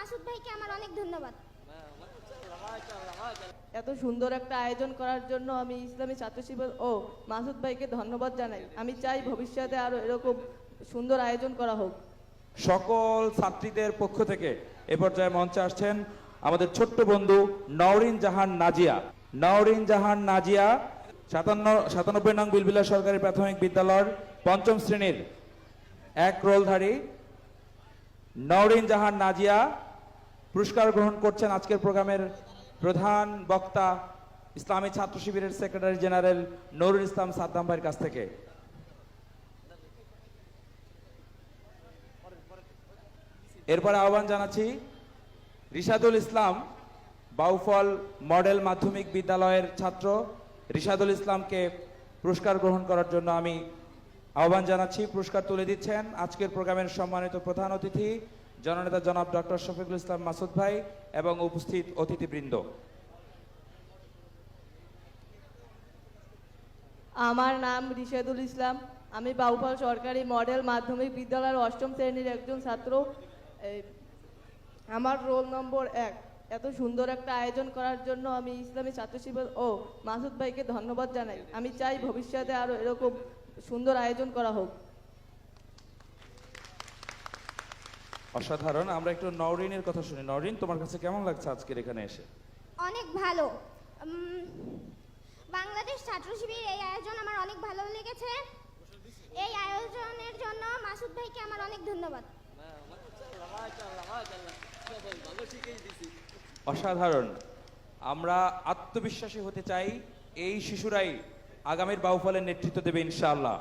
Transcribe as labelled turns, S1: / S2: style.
S1: মাসুদ ভাইকে আমার অনেক ধন্যবাদ।
S2: এত সুন্দর একটা আয়োজন করার জন্য আমি ইসলামী ছাত্র শিবির ও মাসুদ ভাইকে ধন্যবাদ জানাই। আমি চাই ভবিষ্যতে আরও এরকম সুন্দর আয়োজন করা হোক।
S3: সকল ছাত্রীদের পক্ষ থেকে এ পর্যায়ে মঞ্চে আসছেন আমাদের ছোট্ট বন্ধু নওরিন জাহান নাজিয়া। নওরিন জাহান নাজিয়া সাতান্ন সাতানব্বই নং বিলবিলা সরকারি প্রাথমিক বিদ্যালয়ের পঞ্চম শ্রেণির এক রোলধারী। নওরিন জাহান নাজিয়া পুরস্কার গ্রহণ করছেন আজকের প্রোগ্রামের প্রধান বক্তা ইসলামী ছাত্র শিবিরের সেক্রেটারি জেনারেল নুরুল ইসলাম সাদ্দাম ভাইয়ের কাছ থেকে। এরপরে আহ্বান জানাচ্ছি রিশাদুল ইসলাম বাউফল মডেল মাধ্যমিক বিদ্যালয়ের ছাত্র। রিশাদুল ইসলামকে পুরস্কার গ্রহণ করার জন্য আমি আহ্বান জানাচ্ছি। পুরস্কার তুলে দিচ্ছেন আজকের প্রোগ্রামের সম্মানিত প্রধান অতিথি জননেতা জনাব ডক্টর শফিকুল ইসলাম মাসুদ ভাই এবং উপস্থিত অতিথিবৃন্দ।
S2: আমার নাম রিশেদুল ইসলাম। আমি বাউফল সরকারি মডেল মাধ্যমিক বিদ্যালয়ের অষ্টম শ্রেণির একজন ছাত্র। আমার রোল নম্বর এক। এত সুন্দর একটা আয়োজন করার জন্য আমি ইসলামী ছাত্র শিবির ও মাসুদ ভাইকে ধন্যবাদ জানাই। আমি চাই ভবিষ্যতে আরও এরকম সুন্দর আয়োজন করা হোক।
S3: অসাধারণ আমরা একটু নওরিনের কথা শুনি। নওরিন তোমার কাছে কেমন লাগছে আজকের এখানে এসে?
S1: অনেক ভালো। বাংলাদেশ ছাত্র শিবির এই আয়োজন আমার অনেক ভালো লেগেছে। এই আয়োজনের জন্য মাসুদ ভাইকে আমার অনেক ধন্যবাদ।
S3: অসাধারণ। আমরা আত্মবিশ্বাসী হতে চাই এই শিশুরাই আগামীর বাউফলের নেতৃত্ব দেবে ইনশাআল্লাহ।